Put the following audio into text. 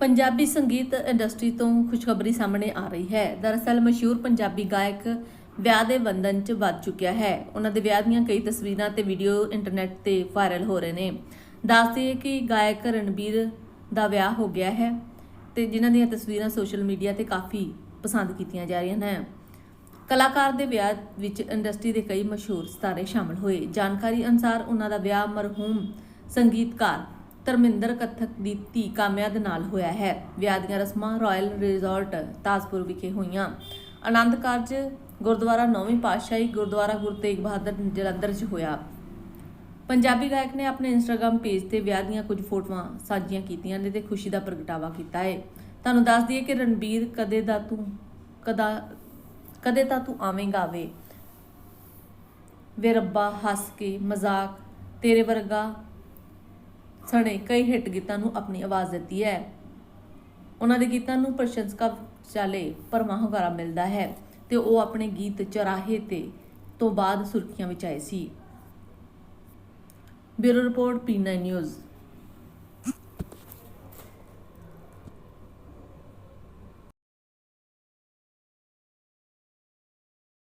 ਪੰਜਾਬੀ ਸੰਗੀਤ ਇੰਡਸਟਰੀ ਤੋਂ ਖੁਸ਼ਖਬਰੀ ਸਾਹਮਣੇ ਆ ਰਹੀ ਹੈ। ਦਰਅਸਲ ਮਸ਼ਹੂਰ ਪੰਜਾਬੀ ਗਾਇਕ ਵਿਆਹ ਦੇ ਬੰਧਨ 'ਚ ਵੱਧ ਚੁੱਕਿਆ ਹੈ। ਉਹਨਾਂ ਦੇ ਵਿਆਹ ਦੀਆਂ ਕਈ ਤਸਵੀਰਾਂ ਤੇ ਵੀਡੀਓ ਇੰਟਰਨੈਟ ਤੇ ਵਾਇਰਲ ਹੋ ਰਹੇ ਨੇ। ਦੱਸਦੇ ਕਿ ਗਾਇਕ ਰਣਬੀਰ ਦਾ ਵਿਆਹ ਹੋ ਗਿਆ ਹੈ ਤੇ ਜਿਨ੍ਹਾਂ ਦੀਆਂ ਤਸਵੀਰਾਂ ਸੋਸ਼ਲ ਮੀਡੀਆ ਤੇ ਕਾਫੀ ਪਸੰਦ ਕੀਤੀਆਂ ਜਾ ਰਹੀਆਂ ਨੇ। ਕਲਾਕਾਰ ਦੇ ਵਿਆਹ ਵਿੱਚ ਇੰਡਸਟਰੀ ਦੇ ਕਈ ਮਸ਼ਹੂਰ ਸਿਤਾਰੇ ਸ਼ਾਮਲ ਹੋਏ। ਜਾਣਕਾਰੀ ਅਨੁਸਾਰ ਉਹਨਾਂ ਦਾ ਵਿਆਹ ਮਰਹੂਮ ਸੰਗੀਤਕਾਰ ਧਰਮਿੰਦਰ ਕੱਥਕ ਦੀ ਧੀ ਕਾਮਿਆ ਦੇ ਨਾਲ ਹੋਇਆ ਹੈ। ਵਿਆਹ ਦੀਆਂ ਰਸਮਾਂ ਰਾਇਲ ਰਿਜ਼ੋਰਟ ਤਾਜਪੁਰ ਵਿਖੇ ਹੋਈਆਂ। ਆਨੰਦ ਕਾਰਜ ਗੁਰਦੁਆਰਾ ਨੌਵੀਂ ਪਾਤਸ਼ਾਹੀ ਗੁਰਦੁਆਰਾ ਗੁਰੂ ਤੇਗ ਬਹਾਦਰ ਜਲੰਧਰ 'ਚ ਹੋਇਆ। ਪੰਜਾਬੀ ਗਾਇਕ ਨੇ ਆਪਣੇ ਇੰਸਟਾਗ੍ਰam ਪੇਜ ਤੇ ਵਿਆਹ ਦੀਆਂ ਕੁਝ ਫੋਟੋਆਂ ਸਾਂਝੀਆਂ ਕੀਤੀਆਂ ਨੇ ਤੇ ਖੁਸ਼ੀ ਦਾ ਪ੍ਰਗਟਾਵਾ ਕੀਤਾ ਹੈ। ਤੁਹਾਨੂੰ ਦੱਸ ਦਈਏ ਕਿ ਰਣਬੀਰ ਕਦੇ ਦਾ ਤੂੰ, ਕਦਾ, ਕਦੇ ਤਾਂ ਤੂੰ ਆਵੇਂਗਾ ਵੇ। ਵੇ ਰੱਬਾ ਹੱਸ ਕੇ ਮਜ਼ਾਕ, ਤੇਰੇ ਵਰਗਾ ਸਣੇ ਕਈ ਹਿੱਟ ਗੀਤਾਂ ਨੂੰ ਆਪਣੀ ਆਵਾਜ਼ ਦਿੱਤੀ ਹੈ। ਉਹਨਾਂ ਦੇ ਗੀਤਾਂ ਨੂੰ ਪ੍ਰਸ਼ੰਸਕਾਂ ਚਾਲੇ ਪਰਮਾ ਹੁੰਗਾਰਾ ਮਿਲਦਾ ਹੈ ਤੇ ਉਹ ਆਪਣੇ ਗੀਤ ਚਰਾਹੇ ਤੇ ਤੋਂ ਬਾਅਦ ਸੁਰਖੀਆਂ ਵਿੱਚ ਆਏ ਸੀ। ਬਿਊਰੋ ਰਿਪੋਰਟ ਪੀ9 ਨਿਊਜ਼।